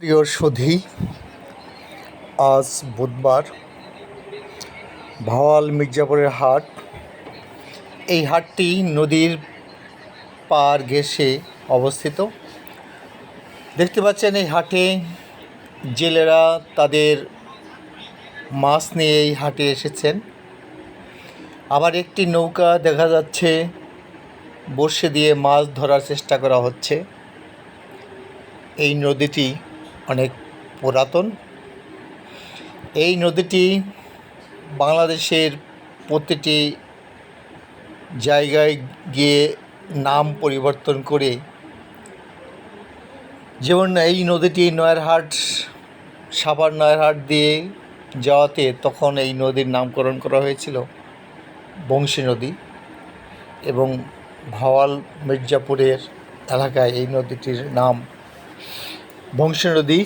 প্রিয় সুধী, আজ বুধবার, ভাওয়াল মির্জাপুরের হাট। এই হাটটি নদীর পার ঘেঁষে অবস্থিত। দেখতে পাচ্ছেন এই হাটে জেলেরা তাদের মাছ নিয়ে এই হাটে এসেছেন। আবার একটি নৌকা দেখা যাচ্ছে বর্ষে দিয়ে মাছ ধরার চেষ্টা করা হচ্ছে। এই নদীটি অনেক পুরাতন। এই নদীটি বাংলাদেশের প্রতিটি জায়গায় গিয়ে নাম পরিবর্তন করে যেমন এই নদীটি নয়ারহাট, সাভার নয়ারহাট দিয়ে যাওয়াতে তখন এই নদীর নামকরণ করা হয়েছিল বংশী নদী এবং ভাওয়াল মির্জাপুরের এলাকায় এই নদীটির নাম বংশী নদী